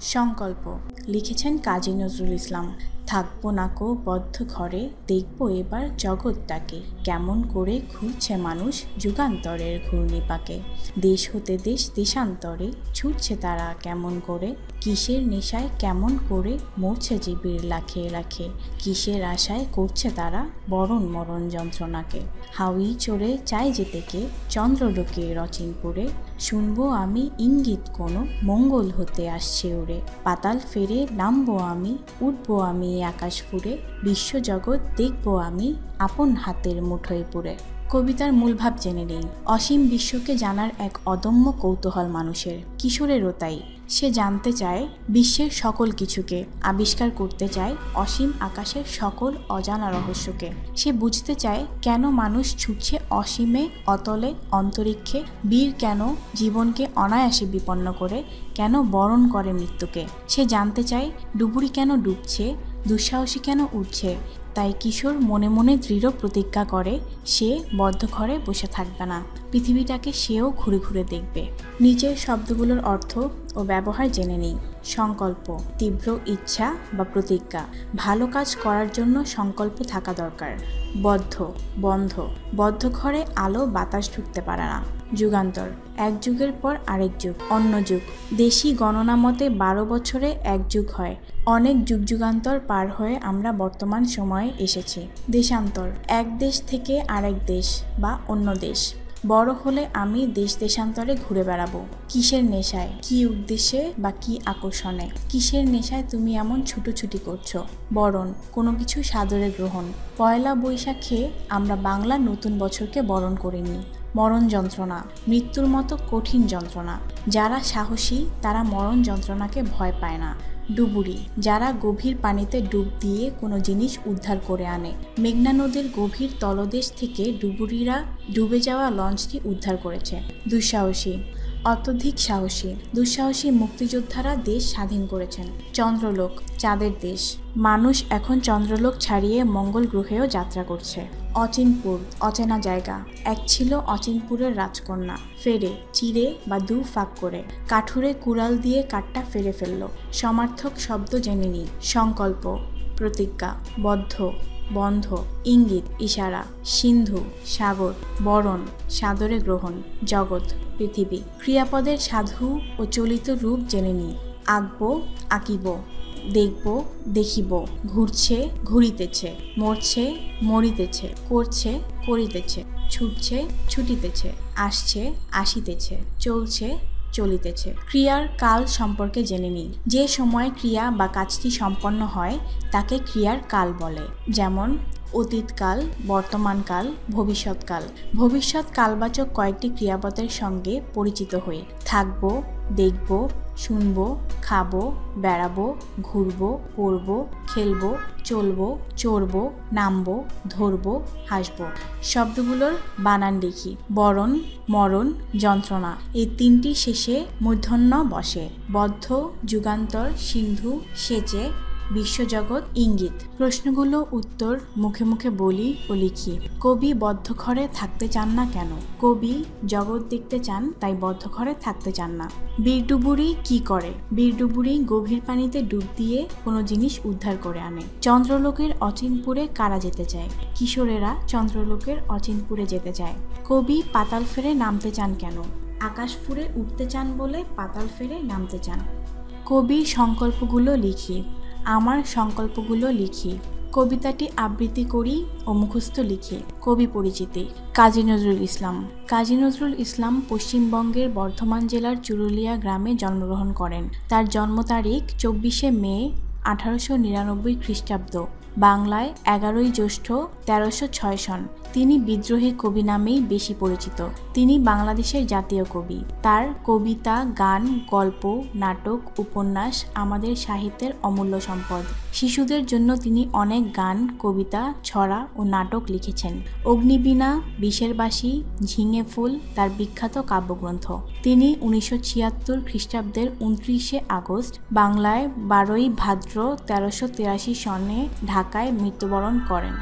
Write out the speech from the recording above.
সংকল্প লিখেছেন কাজী নজরুল ইসলাম। থাকব নাকো বদ্ধ ঘরে, দেখব এবার জগৎটাকে। কেমন করে ঘুরছে মানুষ যুগান্তরের ঘূর্ণিপাকে। দেশ হতে দেশ, দেশান্তরে ছুটছে তারা কেমন করে? কিসের নেশায় কেমন করে মরছে জীবের লাখে লাখে? কিসের আশায় করছে তারা বরণ মরণ যন্ত্রণাকে? হাউই চড়ে চাই যেতে কে? চন্দ্রলোকে রচিনপুরে। শুনব আমি ইঙ্গিত কোনো, মঙ্গল হতে আসছে ওরে। পাতাল ফেরে নামবো আমি, উঠবো আমি আকাশ ফুরে বিশ্বজগৎ দেখব আমি আপন হাতের মুঠোয় পুরে। কবিতার মূল ভাব জেনে নেই। অসীম বিশ্বকে জানার এক অদম্য কৌতূহল মানুষের। কিশোরেরও তাই। সে জানতে চায় বিশ্বের সকল কিছুকে, আবিষ্কার করতে চায় অসীম আকাশের সকল অজানা রহস্যকে। সে বুঝতে চায় কেন মানুষ ছুটছে অসীমে, অতলে, অন্তরিক্ষে, বীর কেন জীবনকে অনায়াসে বিপন্ন করে, কেন বরণ করে মৃত্যুকে। সে জানতে চায় ডুবুরি কেন ডুবছে দুঃসাহসী কেন উঠছে? তাই কিশোর মনে মনে দৃঢ় প্রতিজ্ঞা করে, সে বদ্ধ ঘরে বসে থাকবে না। পৃথিবীটাকে সেও ঘুরে ঘুরে দেখবে। নিচের শব্দগুলোর অর্থ ও ব্যবহার জেনে নেই। সংকল্প, তীব্র ইচ্ছা বা প্রতিজ্ঞা। ভালো কাজ করার জন্য সংকল্প থাকা দরকার। বদ্ধ, বন্ধ। বদ্ধ ঘরে আলো বাতাস ঢুকতে পারে না। যুগান্তর। এক যুগের পর আরেক যুগ, অন্য যুগ। দেশি গণনা মতে বারো বছরে এক যুগ হয়। অনেক যুগ যুগান্তর পার হয়ে আমরা বর্তমান সময়ে এসেছি। দেশান্তর, এক দেশ থেকে আরেক দেশ বা অন্য দেশ। বড় হলে আমি দেশ দেশান্তরে ঘুরে বেড়াবো। কিসের নেশায়? কি উদ্দেশ্যে বা কি আকর্ষণে? কিসের নেশায় তুমি এমন ছুটোছুটি করছ? বরণ, কোনো কিছু সাদরে গ্রহণ। পয়লা বৈশাখে আমরা বাংলা নতুন বছরকে বরণ করে নিই মরণ যন্ত্রণা, মৃত্যুর মতো কঠিন যন্ত্রণা। যারা সাহসী, তারা মরণ যন্ত্রণাকে ভয় পায় না। ডুবুরি, যারা গভীর পানিতে ডুব দিয়ে কোনো জিনিস উদ্ধার করে আনে। মেঘনা নদীর গভীর তলদেশ থেকে ডুবুরিরা ডুবে যাওয়া লঞ্চটি উদ্ধার করেছে। দুঃসাহসী অত্যধিক সাহসী, দুঃসাহসী মুক্তিযোদ্ধারা দেশ স্বাধীন করেছেন। চন্দ্রলোক, চাঁদের দেশ। মানুষ এখন চন্দ্রলোক ছাড়িয়ে মঙ্গল গ্রহেও যাত্রা করছে। অচিনপুর, অচেনা জায়গা। এক ছিল অচিনপুরের রাজকন্যা। ফেরে, চিরে বা দু ফাঁক করে। কাঠুরে কুড়াল দিয়ে কাঠটা ফেরে ফেলল। সমার্থক শব্দ জেনে নি সংকল্প, প্রতিজ্ঞা, বদ্ধ। বন্ধ, ইঙ্গিত, ইশারা, সিন্ধু, সাগর, বরণ, সাদরে গ্রহণ, জগৎ, পৃথিবী। ক্রিয়াপদের সাধু ও চলিত রূপ জেনে নিই। আঁকব, আঁকিব, দেখব, দেখিব, ঘুরছে, ঘুরিতেছে, মরছে, মরিতেছে, করছে, করিতেছে, ছুটছে, ছুটিতেছে, আসছে, আসিতেছে, চলছে চলিতেছে। ক্রিয়ার কাল সম্পর্কে জেনে নিই যে সময় ক্রিয়া বা কাজটি সম্পন্ন হয়, তাকে ক্রিয়ার কাল বলে। যেমন, অতীতকাল, বর্তমানকাল, ভবিষ্যৎকাল। ভবিষ্যৎ কালবাচক কয়েকটি ক্রিয়াপদের সঙ্গে পরিচিত হয়ে থাকব, দেখব, শুনব খাব, বেড়াবো, ঘুরবো, পড়ব, খেলব, চলবো, চড়বো, নামবো, ধরবো, হাসবো। শব্দগুলোর বানান দেখি। বরণ, মরণ, যন্ত্রণা। এই তিনটি শেষে মূর্ধন্য বসে। বদ্ধ, যুগান্তর, সিন্ধু, সেচে বিশ্বজগৎ ইঙ্গিত। প্রশ্নগুলো, উত্তর মুখে মুখে বলি ও লিখি। কবি বদ্ধঘরে থাকতে চান না কেন? কবি জগৎ দেখতে চান, তাই বদ্ধঘরে থাকতে চান না। বীরডুবুরি কি করে? বীরডুবুরি গভীর পানিতে ডুব দিয়ে কোনো জিনিস উদ্ধার করে আনে। চন্দ্রলোকের অচিনপুরে কারা যেতে চায়? কিশোরেরা চন্দ্রলোকের অচিনপুরে যেতে চায়। কবি পাতাল ফেরে নামতে চান কেন? আকাশ ফুরে উঠতে চান বলে পাতাল ফেরে নামতে চান। কবির সংকল্পগুলো লিখি। আমার সংকল্পগুলো লিখি, কবিতাটি আবৃত্তি করি ও মুখস্থ লিখি, কবি পরিচিতি। কাজী নজরুল ইসলাম। কাজী নজরুল ইসলাম পশ্চিমবঙ্গের বর্ধমান জেলার চুরুলিয়া গ্রামে জন্মগ্রহণ করেন। তার জন্ম তারিখ চব্বিশে মে আঠারোশো নিরানব্বই খ্রিস্টাব্দ। বাংলায় এগারোই জ্যৈষ্ঠ তেরোশো ছয় সন। তিনি বিদ্রোহী কবি নামেই বেশি পরিচিত। তিনি বাংলাদেশের জাতীয় কবি। তার কবিতা, গান, গল্প, নাটক, উপন্যাস আমাদের সাহিত্যের অমূল্য সম্পদ। শিশুদের জন্য তিনি অনেক গান, কবিতা, ছড়া ও নাটক লিখেছেন। অগ্নিবীণা, বিষের বাসী ঝিঙে ফুল, তার বিখ্যাত কাব্যগ্রন্থ। তিনি উনিশশো ছিয়াত্তর খ্রিস্টাব্দের উনত্রিশে আগস্ট বাংলায় বারোই ভাদ্র তেরোশো তিরাশি সনে ঢাকায় মৃত্যুবরণ করেন।